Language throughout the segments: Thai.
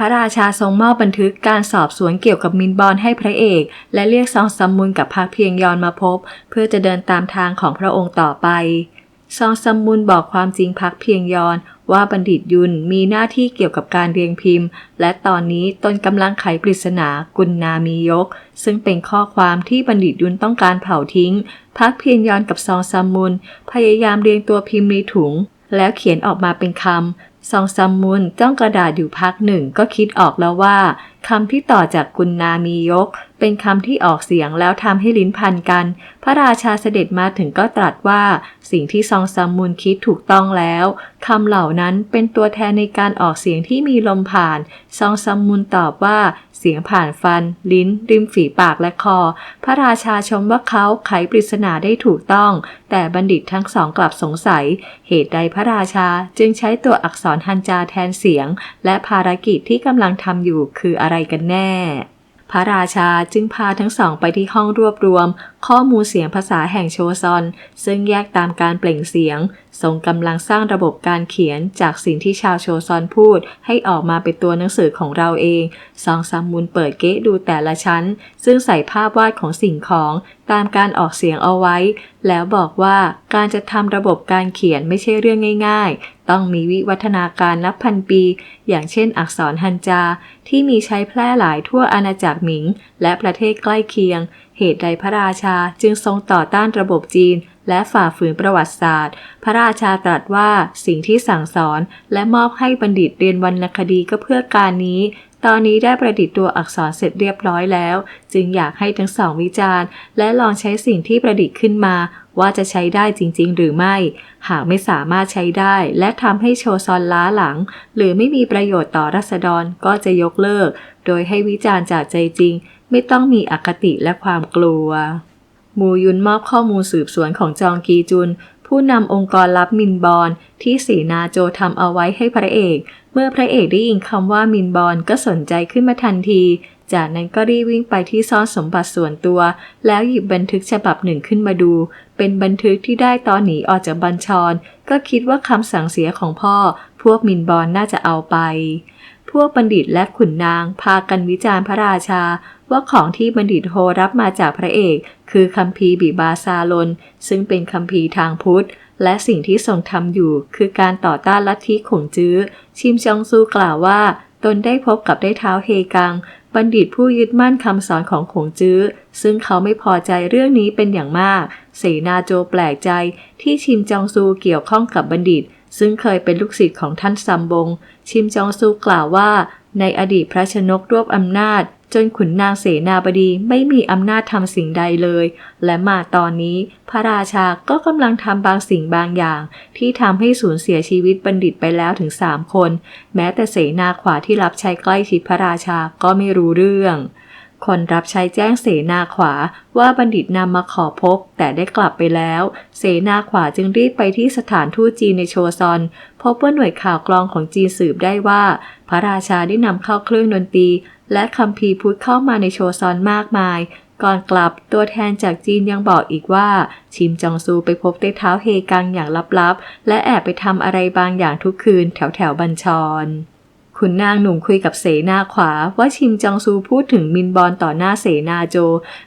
ระราชาทรงมอบบันทึกการสอบสวนเกี่ยวกับมินบอลให้พระเอก และเรียกซองซัมมุนกับพักเพียงยอนมาพบ เพื่อจะเดินตามทางของพระองค์ต่อไป ซองซัมมุนบอกความจริงพักเพียงยอนว่าบัณฑิตยุนมีหน้าที่เกี่ยวกับการเรียงพิมพ์ และตอนนี้ตนกำลังไขปริศนากุลนามียก ซึ่งเป็นข้อความที่บัณฑิตยุนต้องการเผาทิ้ง พักเพียงยอนกับซองซัมมุนพยายามเรียงตัวพิมพ์ในถุง แล้วเขียนออกมาเป็นคำ ซองซัมมุนจ้องกระดาษอยู่พักหนึ่งก็คิดออกแล้วว่าคำที่ต่อจากกุนนามียก เป็นคำที่ออกเสียงแล้วทำให้ลิ้นพันกัน พระราชาเสด็จมาถึงก็ตรัสว่า สิ่งที่ซองซัมมุนคิดถูกต้องแล้วคำเหล่านั้นเป็นตัวแทนในการออกเสียงที่มีลมผ่าน ซองซัมมุนตอบว่า เสียงผ่านฟัน ลิ้น ริมฝีปากและคอ พระราชาชมว่าเขาไขปริศนาได้ถูกต้อง แต่บัณฑิตทั้งสองกลับสงสัย เหตุใดพระราชาจึงใช้ตัวอักษรฮันจาแทนเสียง และภารกิจที่กำลังทำอยู่คืออะไรกันแน่พระราชาจึงพาทั้งสองไปที่ห้องรวบรวม ข้อมูลเสียงภาษาแห่งโชซอน ซึ่งแยกตามการเปล่งเสียงทรงกำลังสร้างระบบการเขียนจากสิ่งที่ชาวโชซอนพูด ให้ออกมาเป็นตัวหนังสือของเราเอง ซองซัมมุนเปิดเก๊ะดูแต่ละชั้น ซึ่งใส่ภาพวาดของสิ่งของตามการออกเสียงเอาไว้ แล้วบอกว่าการจะทำระบบการเขียนไม่ใช่เรื่องง่าย ๆ ต้องมีวิวัฒนาการนับพันปี อย่างเช่นอักษรฮันจา ที่มีใช้แพร่หลายทั่วอาณาจักรหมิง และประเทศใกล้เคียง เหตุใดพระราชาจึงทรงต่อต้านระบบจีน และฝ่าฝืนประวัติศาสตร์ พระราชาตรัสว่าสิ่งที่สั่งสอน และมอบให้บัณฑิตเรียนวรรณคดีก็เพื่อการนี้ ตอนนี้ได้ประดิษฐ์ตัวอักษรเสร็จเรียบร้อยแล้ว จึงอยากให้ทั้งสองวิจารณ์ และลองใช้สิ่งที่ประดิษฐ์ขึ้นมาว่าจะใช้ได้จริง ๆ หรือไม่ หากไม่สามารถใช้ได้ และทำให้โชซอนล้าหลัง หรือไม่มีประโยชน์ต่อรัษฎรก็จะยกเลิก โดยให้วิจารณ์จากใจจริง ไม่ต้องมีอคติและความกลัว มูยุนมอบข้อมูลสืบสวนของจองกีจุน ผู้นำองค์กรลับมินบอลที่สีนาโจทำเอาไว้ให้พระเอก เมื่อพระเอกได้ยินคำว่ามินบอลก็สนใจขึ้นมาทันที จากนั้นก็รีบวิ่งไปที่ซ่อนสมบัติส่วนตัว แล้วหยิบบันทึกฉบับหนึ่งขึ้นมาดู เป็นบันทึกที่ได้ตอนหนีออกจากบัญชร ก็คิดว่าคำสั่งเสียของพ่อ พวกมินบอลน่าจะเอาไปพวกบัณฑิตและขุนนางพากันวิจารณ์พระราชา ว่าของที่บัณฑิตโฮรับมาจากพระเอก คือคัมภีร์บิบาซาลน ซึ่งเป็นคัมภีร์ทางพุทธ และสิ่งที่ทรงทำอยู่ คือการต่อต้านลัทธิขงจื้อ ชิมจองซูกล่าวว่า ตนได้พบกับได้เท้าเฮกัง บัณฑิตผู้ยึดมั่นคำสอนของขงจื้อ ซึ่งเขาไม่พอใจเรื่องนี้เป็นอย่างมาก เสนาโจแปลกใจ ที่ชิมจองซูเกี่ยวข้องกับบัณฑิต ซึ่งเคยเป็นลูกศิษย์ของท่านซัมบง ชิมจองซูกล่าวว่าในอดีตพระชนกรวบอำนาจ จนขุนนางเสนาบดีไม่มีอำนาจทำสิ่งใดเลย และมาตอนนี้ พระราชาก็กำลังทำบางสิ่งบางอย่าง ที่ทำให้สูญเสียชีวิตบัณฑิตไปแล้วถึงสามคน แม้แต่เสนาขวาที่รับใช้ใกล้ชิดพระราชาก็ไม่รู้เรื่องคนรับใช้แจ้งเสนาขวาว่าบัณฑิตนำมาขอพบ แต่ได้กลับไปแล้ว เสนาขวาจึงรีบไปที่สถานทูตจีนในโชซอน พบว่าหน่วยข่าวกรองของจีนสืบได้ว่า พระราชาได้นำเข้าเครื่องดนตรี และคัมภีร์พุทธเข้ามาในโชซอนมากมาย ก่อนกลับตัวแทนจากจีนยังบอกอีกว่า ชิมจองซูไปพบได้เท้าเฮกังอย่างลับๆ และแอบไปทำอะไรบางอย่างทุกคืนแถวแถวบัญชรขุนนางหนุ่มคุยกับเสนาขวาว่าชิมจองซูพูดถึงมินบอลต่อหน้าเสนาโจ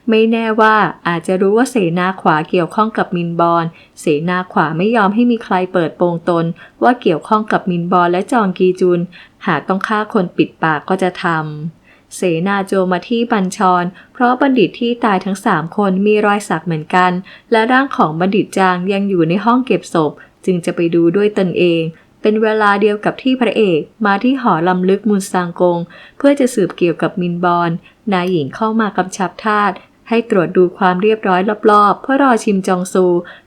ไม่แน่ว่าอาจจะรู้ว่าเสนาขวาเกี่ยวข้องกับมินบอลเสนาขวาไม่ยอมให้มีใครเปิดโปงตน ว่าเกี่ยวข้องกับมินบอลและจองกีจุน หากต้องฆ่าคนปิดปากก็จะทำ เสนาโจมาที่บัญชร เพราะบัณฑิตที่ตายทั้งสามคนมีรอยสักเหมือนกัน และร่างของบัณฑิตจางยังอยู่ในห้องเก็บศพ จึงจะไปดูด้วยตนเอง เป็นเวลาเดียวกับที่พระเอกมาที่หอลำลึกมุนซางกง เพื่อจะสืบเกี่ยวกับมินบอลนายหญิงเข้ามากำชับทาสให้ตรวจดูความเรียบร้อยรอบๆ เพื่อรอชิมจองซู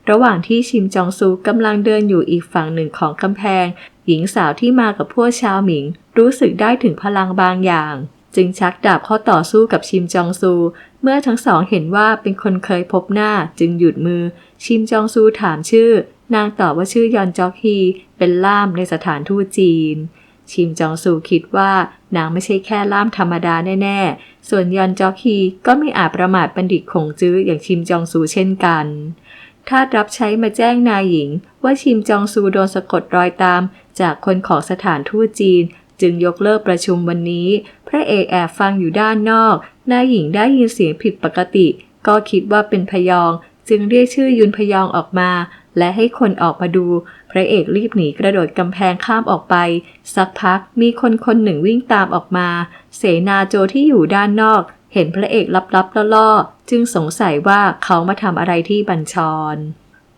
ระหว่างที่ชิมจองซูกำลังเดินอยู่อีกฝั่งหนึ่งของกำแพง หญิงสาวที่มากับพวกชาวหมิง รู้สึกได้ถึงพลังบางอย่าง จึงชักดาบเข้าต่อสู้กับชิมจองซู เมื่อทั้งสองเห็นว่าเป็นคนเคยพบหน้าจึงหยุดมือ ชิมจองซูถามชื่อ นางตอบว่าชื่อยอนจอกฮี เป็นล่ามในสถานทูตจีน ชิมจองซูคิดว่านางไม่ใช่แค่ล่ามธรรมดาแน่ๆ ส่วนยอนจอกฮีก็ไม่อาจประมาทบัณฑิตคงจื้ออย่างชิมจองซูเช่นกันทาสรับใช้มาแจ้งนายหญิง ว่าชิมจองซูโดนสะกดรอยตาม จากคนของสถานทูตจีน จึงยกเลิกประชุมวันนี้ พระเอกแอบฟังอยู่ด้านนอก นายหญิงได้ยินเสียงผิดปกติ ก็คิดว่าเป็นพยอง จึงเรียกชื่อยุนพยองออกมา และให้คนออกมาดู พระเอกรีบหนีกระโดดกำแพงข้ามออกไป สักพักมีคนคนหนึ่งวิ่งตามออกมา เสนาโจที่อยู่ด้านนอก เห็นพระเอกลับๆล่อๆจึงสงสัยว่าเขามาทำอะไรที่บัญชร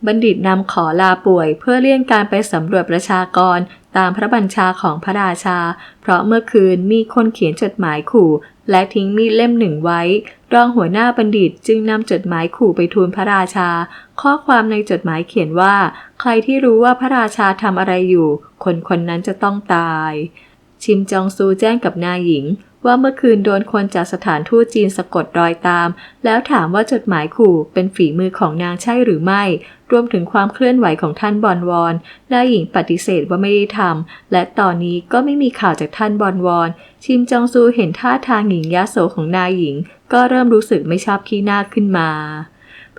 บัณฑิตนำขอลาป่วยเพื่อเลี่ยงการไปสำรวจประชากร ตามพระบัญชาของพระราชา เพราะเมื่อคืนมีคนเขียนจดหมายขู่ และทิ้งมีดเล่มหนึ่งไว้ รองหัวหน้าบัณฑิตจึงนำจดหมายขู่ไปทูลพระราชา ข้อความในจดหมายเขียนว่า ใครที่รู้ว่าพระราชาทำอะไรอยู่ คนคนนั้นจะต้องตาย ชิมจองซูแจ้งกับนายหญิง ว่าเมื่อคืนโดนคนจากสถานทูตจีนสะกดรอยตาม แล้วถามว่าจดหมายขู่เป็นฝีมือของนางใช่หรือไม่ รวมถึงความเคลื่อนไหวของท่านบอนวอนนายหญิงปฏิเสธว่าไม่ได้ทำและตอนนี้ก็ไม่มีข่าวจากท่านบอนวอน ชิมจองซูเห็นท่าทางหญิงยะโสของนายหญิง ก็เริ่มรู้สึกไม่ชอบขี้หน้าขึ้นมา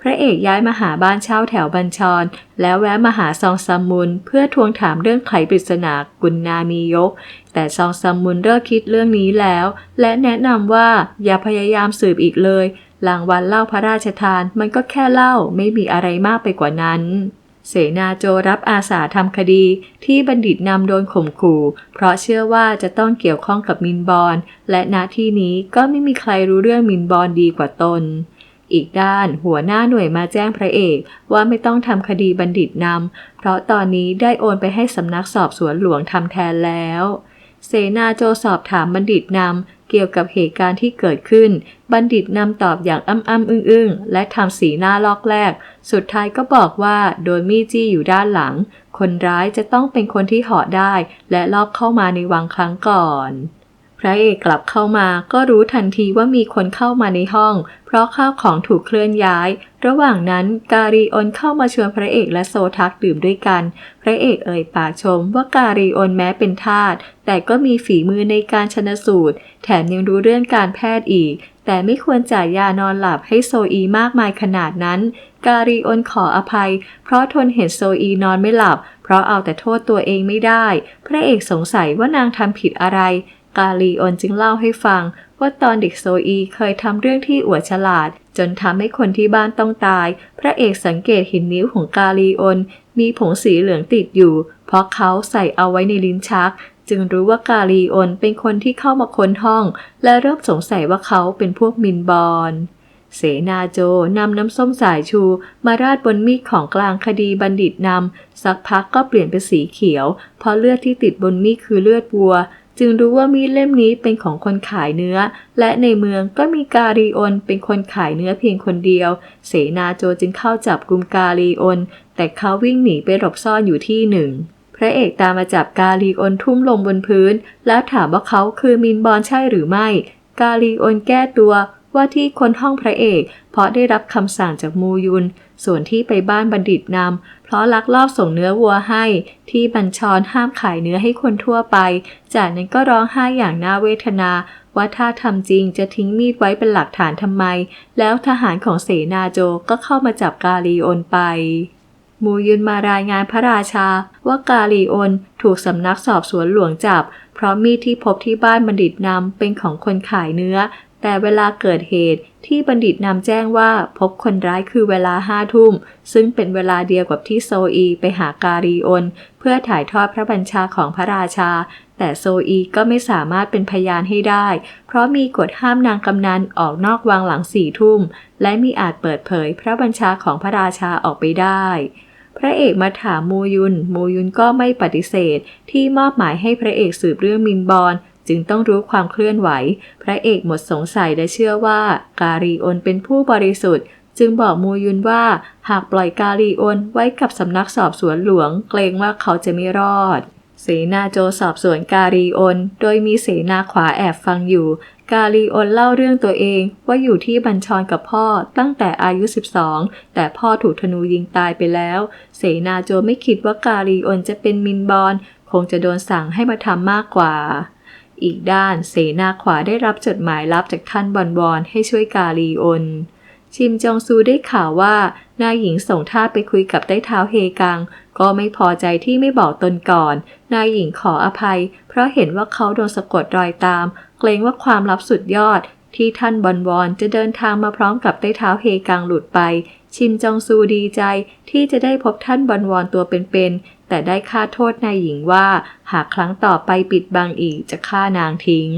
พระเอกย้ายมาหาบ้านเช่าแถวบัญชร แล้วแวะมาหาซองซัมมุน เพื่อทวงถามเรื่องไขปริศนากุนนามียก แต่ซองซัมมุนเลิกคิดเรื่องนี้แล้ว และแนะนำว่าอย่าพยายามสืบอีกเลยรางวัลเล่าพระราชทานมันก็แค่เล่าไม่มีอะไรมากไปกว่านั้น เสนาโจรับอาสาทำคดีที่บัณฑิตนำโดนข่มขู่ เพราะเชื่อว่าจะต้องเกี่ยวข้องกับมินบอลและณที่นี้ก็ไม่มีใครรู้เรื่องมินบอลดีกว่าตน อีกด้านหัวหน้าหน่วยมาแจ้งพระเอกว่าไม่ต้องทำคดีบัณฑิตนำ เพราะตอนนี้ได้โอนไปให้สำนักสอบสวนหลวงทำแทนแล้ว เสนาโจสอบถามบัณฑิตนำเกี่ยวกับเหตุการณ์ที่เกิดขึ้น บัณฑิตนำตอบอย่างอ้ำอ้ำอึ้งอึ้งและทำสีหน้าลอกแรก สุดท้ายก็บอกว่าโดยมีดจี้อยู่ด้านหลัง คนร้ายจะต้องเป็นคนที่เหาะได้ และลอบเข้ามาในวังครั้งก่อน พระเอกกลับเข้ามาก็รู้ทันทีว่ามีคนเข้ามาในห้อง เพราะข้าวของถูกเคลื่อนย้าย ระหว่างนั้นการีออนเข้ามาชวนพระเอกและโซทักดื่มด้วยกัน พระเอกเอ่ยปากชมว่าการีออนแม้เป็นทาสแต่ก็มีฝีมือในการชนสูตร แถมยังรู้เรื่องการแพทย์อีก แต่ไม่ควรจ่ายยานอนหลับให้โซอีมากมายขนาดนั้น การีออนขออภัย เพราะทนเห็นโซอีนอนไม่หลับ เพราะเอาแต่โทษตัวเองไม่ได้ พระเอกสงสัยว่านางทำผิดอะไร กาลีออนจึงเล่าให้ฟัง ว่าตอนเด็กโซอีเคยทำเรื่องที่อวดฉลาด จนทำให้คนที่บ้านต้องตาย พระเอกสังเกตเห็นนิ้วของกาลีออนมีผงสีเหลืองติดอยู่ เพราะเขาใส่เอาไว้ในลิ้นชัก จึงรู้ว่ากาลีออนเป็นคนที่เข้ามาค้นห้อง และเริ่มสงสัยว่าเขาเป็นพวกมินบอลเสนาโจนำน้ำส้มสายชูมาราดบนมีดของกลางคดีบัณฑิตนำ สักพักก็เปลี่ยนเป็นสีเขียว เพราะเลือดที่ติดบนมีดคือเลือดวัว จึงรู้ว่ามีดเล่มนี้เป็นของคนขายเนื้อ และในเมืองก็มีกาลีออนเป็นคนขายเนื้อเพียงคนเดียว เสนาโจจึงเข้าจับกลุ่มกาลีออนแต่เขาวิ่งหนีไปหลบซ่อนอยู่ที่หนึ่งพระเอกตามมาจับกาลีออนทุ่มลงบนพื้น แล้วถามว่าเขาคือมินบอลใช่หรือไม่ กาลีออนแก้ตัว ว่าที่คนห้องพระเอก เพราะได้รับคำสั่งจากมูยุน ส่วนที่ไปบ้านบัณฑิตนำเพราะลักลอบส่งเนื้อวัวให้ ที่บัญชรห้ามขายเนื้อให้คนทั่วไป จากนั้นก็ร้องไห้อย่างน่าเวทนา ว่าถ้าทำจริงจะทิ้งมีดไว้เป็นหลักฐานทำไม แล้วทหารของเสนาโจก็เข้ามาจับกาลีโอนไปมูยุนมารายงานพระราชา ว่ากาลีโอนถูกสำนักสอบสวนหลวงจับ เพราะมีดที่พบที่บ้านบัณฑิตนำเป็นของคนขายเนื้อ แต่เวลาเกิดเหตุที่บัณฑิตนำแจ้งว่าพบคนร้ายคือเวลาห้าทุ่ม ซึ่งเป็นเวลาเดียวกับที่โซอีไปหาการีโอน เพื่อถ่ายทอดพระบัญชาของพระราชา แต่โซอีก็ไม่สามารถเป็นพยานให้ได้ เพราะมีกฎห้ามนางกำนันออกนอกวังหลังสี่ทุ่ม และมีอาจเปิดเผยพระบัญชาของพระราชาออกไปได้พระเอกมาถามมูยุน มูยุนก็ไม่ปฏิเสธ ที่มอบหมายให้พระเอกสืบเรื่องมินบอล จึงต้องรู้ความเคลื่อนไหว พระเอกหมดสงสัยและเชื่อว่า การีโอนเป็นผู้บริสุทธิ์ จึงบอกมูยุนว่า หากปล่อยการีโอนไว้กับสำนักสอบสวนหลวง เกรงว่าเขาจะไม่รอด เสนาโจสอบสวนการีโอน โดยมีเสนาขวาแอบฟังอยู่ การีโอนเล่าเรื่องตัวเองว่าอยู่ที่บัญชรกับพ่อตั้งแต่อายุ 12 แต่พ่อถูกธนูยิงตายไปแล้ว เสนาโจไม่คิดว่าการีโอนจะเป็นมินบอลคงจะโดนสั่งให้มาทำมากกว่า อีกด้านเสนาขวาได้รับจดหมายลับจากท่านบอนบอนให้ช่วยกาลีอน ชิมจองซูได้ข่าวว่านายหญิงส่งท่าไปคุยกับใต้เท้าเฮกัง ก็ไม่พอใจที่ไม่บอกตนก่อน นายหญิงขออภัย เพราะเห็นว่าเขาโดนสะกดรอยตาม เกรงว่าความลับสุดยอด ที่ท่านบอนวอนจะเดินทางมาพร้อมกับใต้เท้าเฮกังหลุดไปชิมจองซูดีใจที่จะได้พบท่านบอนวอนตัวเป็นๆ แต่ได้ค่าโทษนายหญิงว่า หากครั้งต่อไปปิดบังอีกจะฆ่านางทิ้ง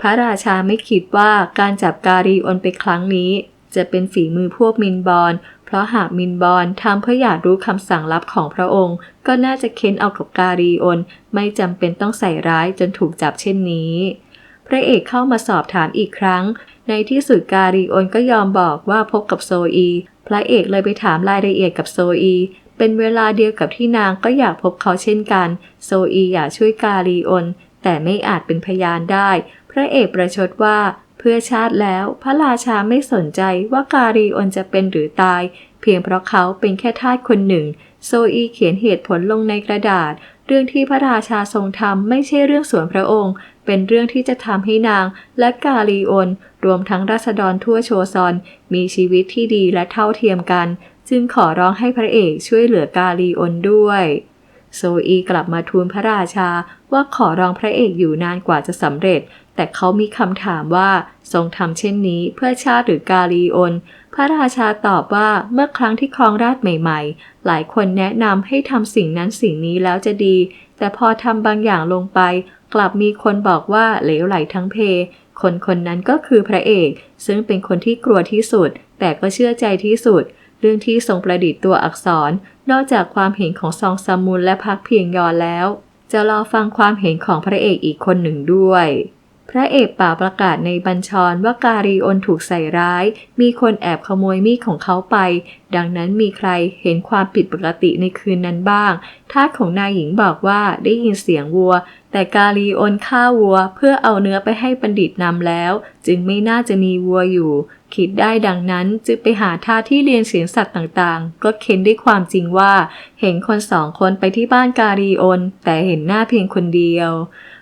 พระราชาไม่คิดว่าการจับการีออนไปครั้งนี้ จะเป็นฝีมือพวกมินบอลเพราะหากมินบอลทำเพื่ออยากรู้คำสั่งลับของพระองค์ ก็น่าจะเค้นเอากับการีออนไม่จำเป็นต้องใส่ร้ายจนถูกจับเช่นนี้ พระเอกเข้ามาสอบถามอีกครั้ง ในที่สุดการีออนก็ยอมบอกว่าพบกับโซอีพระเอกเลยไปถามรายละเอียดกับโซอี เป็นเวลาเดียวกับที่นางก็อยากพบเขาเช่นกัน โซอีอยากช่วยการีออน แต่ไม่อาจเป็นพยานได้ พระเอกประชดว่าเพื่อชาติแล้วพระราชาไม่สนใจว่าการีออนจะเป็นหรือตาย เพียงเพราะเขาเป็นแค่ทาสคนหนึ่ง โซอีเขียนเหตุผลลงในกระดาษ เรื่องที่พระราชาทรงทำไม่ใช่เรื่องส่วนพระองค์ เป็นเรื่องที่จะทำให้นางและกาลีออนรวมทั้งราษฎรทั่วโชซอน มีชีวิตที่ดีและเท่าเทียมกัน จึงขอร้องให้พระเอกช่วยเหลือกาลีออนด้วย โซอีกลับมาทูลพระราชาว่าขอร้องพระเอกอยู่นานกว่าจะสำเร็จ แต่เขามีคำถามว่าทรงทำเช่นนี้เพื่อชาติหรือกาลีออน พระราชาตอบว่าเมื่อครั้งที่ครองราชใหม่ ๆ หลายคนแนะนำให้ทำสิ่งนั้นสิ่งนี้แล้วจะดี แต่พอทำบางอย่างลงไป กลับมีคนบอกว่าเหลวไหลทั้งเพคนคนนั้นก็คือพระเอก ซึ่งเป็นคนที่กลัวที่สุด แต่ก็เชื่อใจที่สุด เรื่องที่ทรงประดิษฐ์ตัวอักษร นอกจากความเห็นของซองซามุนและพักเพียงยอนแล้ว จะรอฟังความเห็นของพระเอกอีกคนหนึ่งด้วย พระเอกป่าประกาศในบัญชรว่าการีออนถูกใส่ร้าย มีคนแอบขโมยมีดของเขาไป ดังนั้นมีใครเห็นความผิดปกติในคืนนั้นบ้าง ทาสของนายหญิงบอกว่าได้ยินเสียงวัว แต่การีออนฆ่าวัวเพื่อเอาเนื้อไปให้บัณฑิตนำแล้ว จึงไม่น่าจะมีวัวอยู่ คิดได้ดังนั้นจึงไปหาท่าที่เรียนเสียงสัตว์ต่างๆ ก็เค้นด้วยความจริงว่า เห็นคนสองคนไปที่บ้านการีออน แต่เห็นหน้าเพียงคนเดียว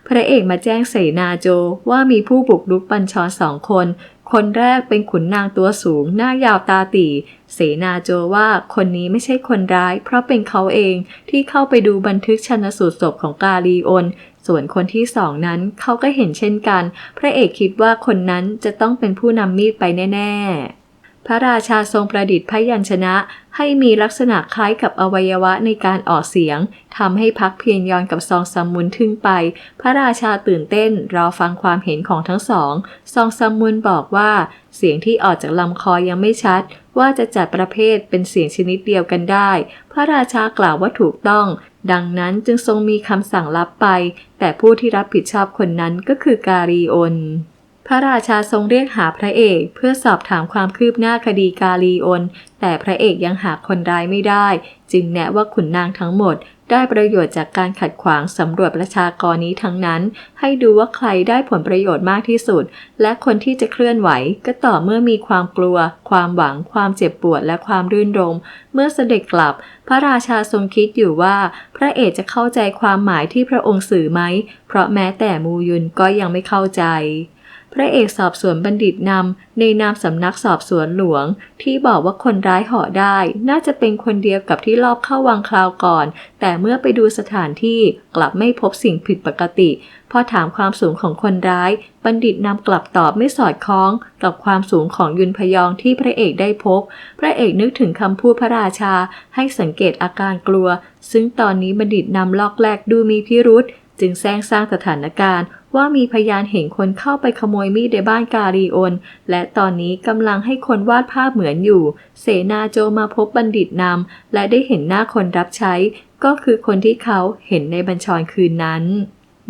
พระเอกมาแจ้งเสนาโจว่ามีผู้บุกรุกบัญชรสองคน คนแรกเป็นขุนนางตัวสูง หน้ายาวตาตีเสนาโจว่าคนนี้ไม่ใช่คนร้าย เพราะเป็นเขาเองที่เข้าไปดูบันทึกชันสูตรศพของกาลีออน ส่วนคนที่สองนั้นเขาก็เห็นเช่นกัน พระเอกคิดว่าคนนั้นจะต้องเป็นผู้นำมีดไปแน่ ๆ พระราชาทรงประดิษฐ์พยัญชนะให้มีลักษณะคล้ายกับอวัยวะในการออกเสียงทำให้พักเพียงยอนกับซองซัมมุนทึ่งไป พระราชาตื่นเต้นรอฟังความเห็นของทั้งสอง ซองซัมมุนบอกว่า เสียงที่ออกจากลำคอยังไม่ชัด ว่าจะจัดประเภทเป็นเสียงชนิดเดียวกันได้ พระราชากล่าวว่าถูกต้อง ดังนั้นจึงทรงมีคำสั่งรับไป แต่ผู้ที่รับผิดชอบคนนั้นก็คือการีออนพระราชาทรงเรียกหาพระเอกเพื่อสอบถามความคืบหน้าคดีกาลีออน แต่พระเอกยังหาคนร้ายไม่ได้ จึงแนะว่าขุนนางทั้งหมด ได้ประโยชน์จากการขัดขวางสำรวจประชากรนี้ทั้งนั้น ให้ดูว่าใครได้ผลประโยชน์มากที่สุด และคนที่จะเคลื่อนไหว ก็ต่อเมื่อมีความกลัว ความหวัง ความเจ็บปวดและความรื่นรม เมื่อเสด็จกลับ พระราชาทรงคิดอยู่ว่า พระเอกจะเข้าใจความหมายที่พระองค์สื่อไหม เพราะแม้แต่มูยุนก็ยังไม่เข้าใจ พระเอกสอบสวนบัณฑิตนำในนามสำนักสอบสวนหลวง ที่บอกว่าคนร้ายเหาะได้ น่าจะเป็นคนเดียวกับที่ลอบเข้าวังคราวก่อน แต่เมื่อไปดูสถานที่กลับไม่พบสิ่งผิดปกติ พอถามความสูงของคนร้าย บัณฑิตนำกลับตอบไม่สอดคล้อง กับความสูงของยุนพยองที่พระเอกได้พบ พระเอกนึกถึงคำพูดพระราชา ให้สังเกตอาการกลัว ซึ่งตอนนี้บัณฑิตนำลอกแรกดูมีพิรุษจึงแซงสร้างสถานการณ์ ว่ามีพยานเห็นคนเข้าไปขโมยมีดในบ้านการีโอน และตอนนี้กำลังให้คนวาดภาพเหมือนอยู่ เสนาโจมาพบบัณฑิตนำและได้เห็นหน้าคนรับใช้ ก็คือคนที่เขาเห็นในบัญชรคืนนั้น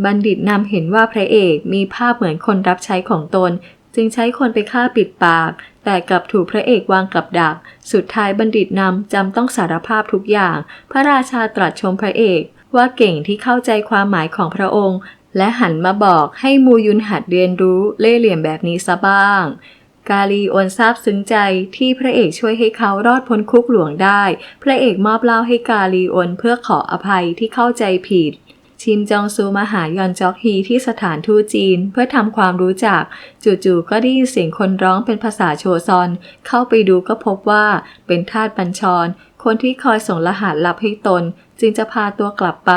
บัณฑิตนำเห็นว่าพระเอกมีภาพเหมือนคนรับใช้ของตน จึงใช้คนไปฆ่าปิดปาก แต่กลับถูกพระเอกวางกับดัก สุดท้ายบัณฑิตนำจำต้องสารภาพทุกอย่าง พระราชาตรัสชมพระเอกว่าเก่งที่เข้าใจความหมายของพระองค์ และหันมาบอกให้มูยุนหัดเรียนรู้เล่เหลี่ยมแบบนี้ซะบ้าง กาลีโอนซาบซึ้งใจที่พระเอกช่วยให้เขารอดพ้นคุกหลวงได้ พระเอกมอบเล้าให้กาลีโอนเพื่อขออภัยที่เข้าใจผิดชิมจองซูมาหายอนจอกฮีที่สถานทูตจีนเพื่อทำความรู้จัก จู่ๆก็ได้ยินเสียงคนร้องเป็นภาษาโชซอน เข้าไปดูก็พบว่าเป็นทาสบัญชร คนที่คอยส่งรหัสลับให้ตนจึงจะพาตัวกลับไป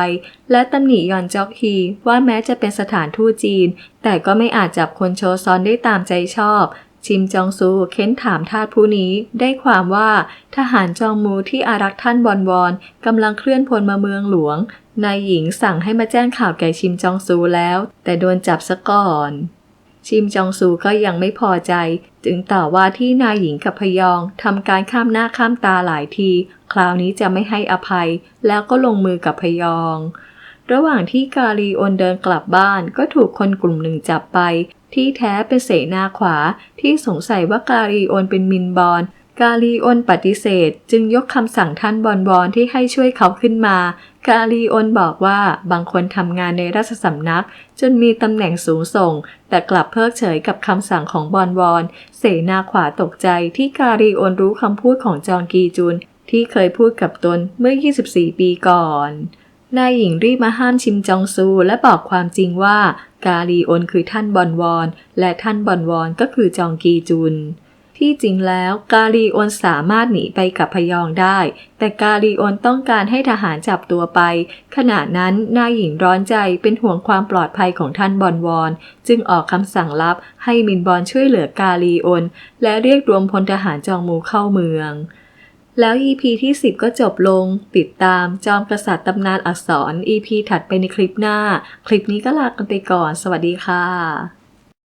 และตำหนิยอนจอกฮีว่าแม้จะเป็นสถานทูตจีน แต่ก็ไม่อาจจับคนโชซอนได้ตามใจชอบ ชิมจองซูเค้นถามทาสผู้นี้ได้ความว่าทหารจองมูที่อารักท่านบอนวอนกำลังเคลื่อนพลมาเมืองหลวงนายหญิงสั่งให้มาแจ้งข่าวแก่ชิมจองซูแล้ว แต่โดนจับซะก่อน ชิมจองซูก็ยังไม่พอใจ จึงต่อว่าที่นายหญิงกับพยองทำการข้ามหน้าข้ามตาหลายที คราวนี้จะไม่ให้อภัย แล้วก็ลงมือกับพยอง ระหว่างที่กาลีโอนเดินกลับบ้านก็ถูกคนกลุ่มหนึ่งจับไป ที่แท้เป็นเสนาขวาที่สงสัยว่ากาลีโอนเป็นมินบอล กาลีโอนปฏิเสธ จึงยกคำสั่งท่านบอนบอนที่ให้ช่วยเขาขึ้นมา กาลีโอนบอกว่าบางคนทำงานในราชสำนัก จนมีตำแหน่งสูงส่ง แต่กลับเพิกเฉยกับคำสั่งของบอนวอน เสนาขวาตกใจที่กาลีโอนรู้คำพูดของจองกีจุน ที่เคยพูดกับตนเมื่อ 24 ปีก่อนนายหญิงรีบมาห้ามชิมจองซูและบอกความจริงว่า กาลีโอนคือท่านบอนวอน และท่านบอนวอนก็คือจองกีจุน ที่จริงแล้วกาลีโอนสามารถหนีไปกับพยองได้ แต่กาลีโอนต้องการให้ทหารจับตัวไป ขณะนั้นนายหญิงร้อนใจเป็นห่วงความปลอดภัยของท่านบอนวอน จึงออกคำสั่งลับให้มินบอนช่วยเหลือกาลีโอนและเรียกรวมพลทหารจองมูเข้าเมืองแล้ว EP ที่ 10 ก็จบลง ติดตามจอมกษัตริย์ตำนานอักษร EP ถัดไปในคลิปหน้า คลิปนี้ก็ลากันไปก่อน สวัสดีค่ะ